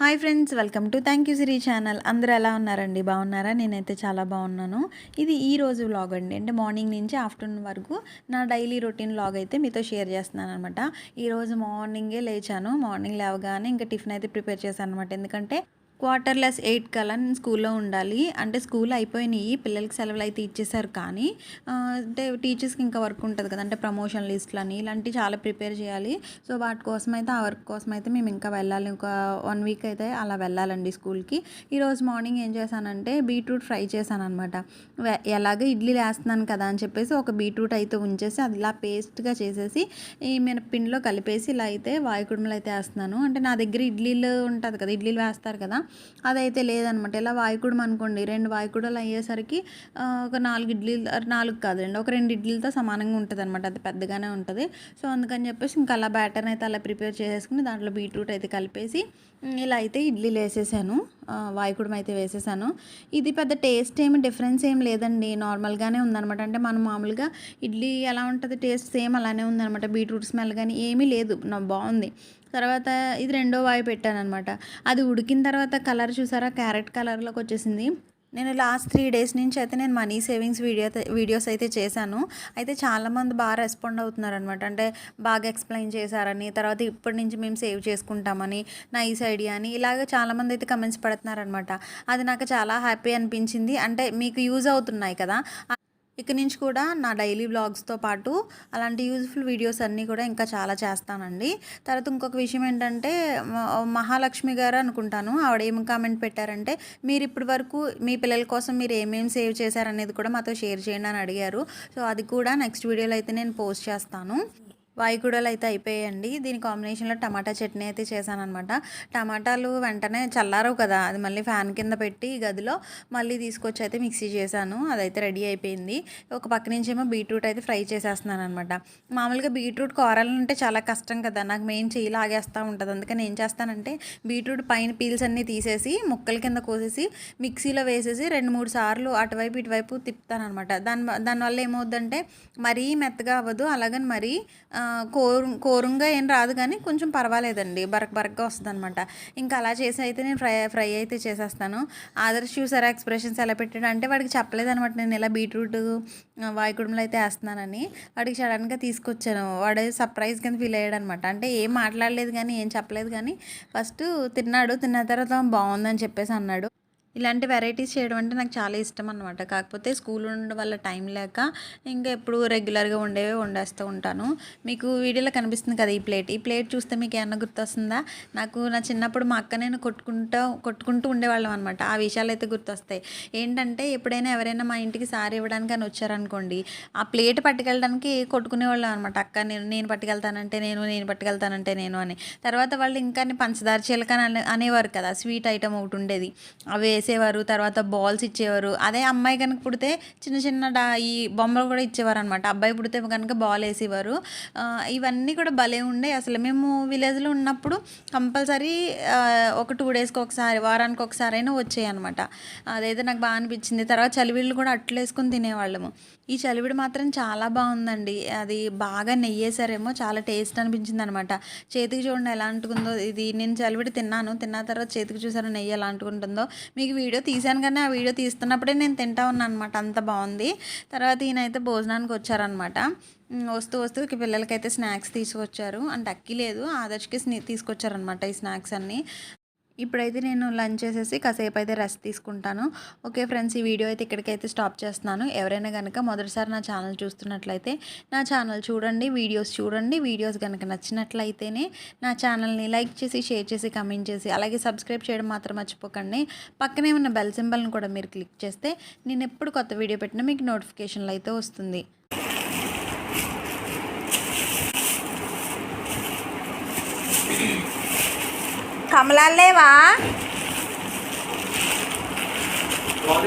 Hi friends welcome to thank you Siri channel. అందరూ ఎలా ఉన్నారండి? బాగున్నారా? నేనైతే చాలా బాగున్నాను. ఇది ఈ రోజు వ్లాగ్ అండి. అంటే మార్నింగ్ నుంచి ఆఫ్టర్నూన్ వరకు నా డైలీ రొటీన్ వ్లాగ్ అయితే మీతో షేర్ చేస్తున్నాను అనమాట ఈరోజు మార్నింగే లేచాను. మార్నింగ్ లేవగానే ఇంకా టిఫిన్ అయితే ప్రిపేర్ చేశాను అనమాట ఎందుకంటే క్వార్టర్లెస్ ఎయిట్ కల్లా నేను స్కూల్లో ఉండాలి. అంటే స్కూల్ అయిపోయినాయి పిల్లలకి సెలవులు అయితే ఇచ్చేసారు కానీ అంటే టీచర్స్కి ఇంకా వర్క్ ఉంటుంది కదా అంటే ప్రమోషన్ లిస్ట్లు అని ఇలాంటివి చాలా ప్రిపేర్ చేయాలి. సో వాటి కోసం అయితే ఆ వర్క్ కోసం అయితే మేము ఇంకా వెళ్ళాలి. ఒక వన్ వీక్ అయితే అలా వెళ్ళాలండి స్కూల్కి. ఈరోజు మార్నింగ్ ఏం చేశానంటే బీట్రూట్ ఫ్రై చేశాను అనమాట ఎలాగ ఇడ్లీ వేస్తున్నాను కదా అని చెప్పేసి ఒక బీట్రూట్ అయితే ఉంచేసి అది ఇలా పేస్ట్గా చేసేసి ఈ మినపిండిలో కలిపేసి ఇలా అయితే వాయుకుడుములు అయితే వేస్తున్నాను. అంటే నా దగ్గర ఇడ్లీలు ఉంటుంది కదా ఇడ్లీలు వేస్తారు కదా అదైతే లేదనమాట. ఇలా వాయికుడం అనుకోండి రెండు వాయుకుడలు అయ్యేసరికి ఒక నాలుగు ఇడ్లీలు నాలుగు కాదండి ఒక రెండు ఇడ్లీలతో సమానంగా ఉంటుంది అనమాట అది పెద్దగానే ఉంటుంది. సో అందుకని చెప్పేసి ఇంకా అలా బ్యాటర్ అయితే అలా ప్రిపేర్ చేసేసుకుని దాంట్లో బీట్రూట్ అయితే కలిపేసి ఇలా అయితే ఇడ్లీలు వేసేసాను వాయికుడం అయితే వేసేసాను. ఇది పెద్ద టేస్ట్ ఏమి డిఫరెన్స్ ఏం లేదండి. నార్మల్గానే ఉందనమాట. అంటే మనం మామూలుగా ఇడ్లీ ఎలా ఉంటుంది టేస్ట్ సేమ్ అలానే ఉందనమాట. బీట్రూట్ స్మెల్ కానీ ఏమీ లేదు. బాగుంది. తర్వాత ఇది రెండో వాయి పెట్టాను అనమాట అది ఉడికిన తర్వాత కలర్ చూసారా? క్యారెట్ కలర్లోకి వచ్చేసింది. నేను లాస్ట్ త్రీ డేస్ నుంచి అయితే నేను మనీ సేవింగ్స్ వీడియో వీడియోస్ అయితే చేశాను. అయితే చాలామంది బాగా రెస్పాండ్ అవుతున్నారు అనమాట అంటే బాగా ఎక్స్ప్లెయిన్ చేశారని తర్వాత ఇప్పటి నుంచి మేము సేవ్ చేసుకుంటామని నైస్ ఐడియా అని ఇలాగ చాలామంది అయితే కమెంట్స్ పెడుతున్నారనమాట అది నాకు చాలా హ్యాపీ అనిపించింది. అంటే మీకు యూజ్ అవుతున్నాయి కదా. ఇక నుంచి కూడా నా డైలీ బ్లాగ్స్తో పాటు అలాంటి యూజ్ఫుల్ వీడియోస్ అన్నీ కూడా ఇంకా చాలా చేస్తానండి. తర్వాత ఇంకొక విషయం ఏంటంటే మహాలక్ష్మి గారు అనుకుంటాను ఆవిడ ఏం కామెంట్ పెట్టారంటే మీరు ఇప్పటి వరకు మీ పిల్లల కోసం మీరు ఏమేమి సేవ్ చేశారనేది కూడా మాతో షేర్ చేయండి అని అడిగారు. సో అది కూడా నెక్స్ట్ వీడియోలో అయితే నేను పోస్ట్ చేస్తాను. వాయికూడలు అయితే అయిపోయాయండి. దీని కాంబినేషన్లో టమాటా చట్నీ అయితే చేశాను అనమాట టమాటాలు వెంటనే చల్లారవు కదా అది మళ్ళీ ఫ్యాన్ కింద పెట్టి గదిలో మళ్ళీ తీసుకొచ్చి అయితే మిక్సీ చేశాను. అదైతే రెడీ అయిపోయింది. ఒక పక్క నుంచి ఏమో బీట్రూట్ అయితే ఫ్రై చేసేస్తున్నాను అనమాట మామూలుగా బీట్రూట్ కూరాలంటే చాలా కష్టం కదా నాకు మెయిన్ చేయి లాగేస్తూ ఉంటుంది. అందుకని ఏం చేస్తానంటే బీట్రూట్ పైన పీల్స్ అన్నీ తీసేసి ముక్కల కింద కోసేసి మిక్సీలో వేసేసి రెండు మూడు సార్లు అటువైపు ఇటువైపు తిప్పుతాను అనమాట దాని దానివల్ల ఏమవుద్దంటే మరీ మెత్తగా అవ్వదు. అలాగని మరీ కోరు కోరుంగా ఏం రాదు కానీ కొంచెం పర్వాలేదండి. బరక్ బరక్గా వస్తుంది అనమాట ఇంకా అలా చేసి అయితే నేను ఫ్రై ఫ్రై అయితే చేసేస్తాను. ఆదర్శ్ చూసారా ఎక్స్ప్రెషన్స్ ఎలా పెట్టాడు? అంటే వాడికి చెప్పలేదు అనమాట నేను ఇలా బీట్రూట్ వాయుకుడుములు అయితే వేస్తున్నానని. వాడికి సడన్గా తీసుకొచ్చాను. వాడు సర్ప్రైజ్ కింద ఫీల్ అయ్యాడు అనమాట అంటే ఏం మాట్లాడలేదు కానీ ఏం చెప్పలేదు కానీ ఫస్ట్ తిన్నాడు. తిన్న తర్వాత బాగుందని చెప్పేసి అన్నాడు. ఇలాంటి వెరైటీస్ చేయడం అంటే నాకు చాలా ఇష్టం అనమాట కాకపోతే స్కూల్ ఉండడం వల్ల టైం లేక ఇంకా ఎప్పుడు రెగ్యులర్గా ఉండేవి వండేస్తూ ఉంటాను. మీకు వీడియోలో కనిపిస్తుంది కదా ఈ ప్లేట్. ఈ ప్లేట్ చూస్తే మీకు ఏమన్నా గుర్తొస్తుందా? నాకు నా చిన్నప్పుడు మా అక్క నేను కొట్టుకుంటూ కొట్టుకుంటూ ఉండేవాళ్ళం అనమాట ఆ విషయాలు అయితే గుర్తొస్తాయి. ఏంటంటే ఎప్పుడైనా ఎవరైనా మా ఇంటికి సారి ఇవ్వడానికి అని వచ్చారనుకోండి ఆ ప్లేట్ పట్టుకెళ్ళడానికి కొట్టుకునేవాళ్ళం అనమాట అక్క నేను నేను పట్టుకెళ్తానంటే నేను నేను పట్టుకెళ్తానంటే నేను అని. తర్వాత వాళ్ళు ఇంకా పంచదార చిలక అనేవారు కదా స్వీట్ ఐటమ్ ఒకటి ఉండేది. అవే వేసేవారు తర్వాత బాల్స్ ఇచ్చేవారు. అదే అమ్మాయి కనుక పుడితే చిన్న చిన్న డా ఈ బొమ్మలు కూడా ఇచ్చేవారు అనమాట అబ్బాయి పుడితే కనుక బాల్ వేసేవారు. ఇవన్నీ కూడా భలే ఉండే. అసలు మేము విలేజ్లో ఉన్నప్పుడు కంపల్సరీ ఒక టూ డేస్కి ఒకసారి వారానికి ఒకసారి అయినా వచ్చాయి అనమాట అదైతే నాకు బాగా అనిపించింది. తర్వాత చలివిళ్ళు కూడా అట్లు వేసుకుని తినేవాళ్ళము. ఈ చలివిడి మాత్రం చాలా బాగుందండి. అది బాగా నెయ్యేసారేమో చాలా టేస్ట్ అనిపించింది అనమాట చేతికి చూడండి ఎలా అంటుకుందో ఇది నేను చలివిడి తిన్నాను తిన్న తర్వాత చేతికి చూసాను నెయ్యి ఎలా అంటుకుంటుందో. మీకు వీడియో తీసాను కానీ ఆ వీడియో తీస్తున్నప్పుడే నేను తింటా ఉన్నాను అనమాట అంత బాగుంది. తర్వాత ఈయనైతే భోజనానికి వచ్చారనమాట. వస్తూ వస్తూ పిల్లలకైతే స్నాక్స్ తీసుకొచ్చారు. అంటే అక్కి లేదు ఆదర్శకి తీసుకొచ్చారనమాట ఈ స్నాక్స్ అన్నీ. ఇప్పుడైతే నేను లంచ్ చేసేసి కాసేపు అయితే రెస్ట్ తీసుకుంటాను. ఓకే ఫ్రెండ్స్ ఈ వీడియో అయితే ఇక్కడికైతే స్టాప్ చేస్తున్నాను. ఎవరైనా కనుక మొదటిసారి నా ఛానల్ చూస్తున్నట్లయితే నా ఛానల్ చూడండి వీడియోస్ చూడండి. వీడియోస్ కనుక నచ్చినట్లయితేనే నా ఛానల్ని లైక్ చేసి షేర్ చేసి కమెంట్ చేసి అలాగే సబ్స్క్రైబ్ చేయడం మాత్రం మర్చిపోకండి. పక్కనే ఉన్న బెల్ సింబల్ని కూడా మీరు క్లిక్ చేస్తే నేను ఎప్పుడు కొత్త వీడియో పెట్టినా మీకు నోటిఫికేషన్లు అయితే వస్తుంది. కమలాలు లేవా What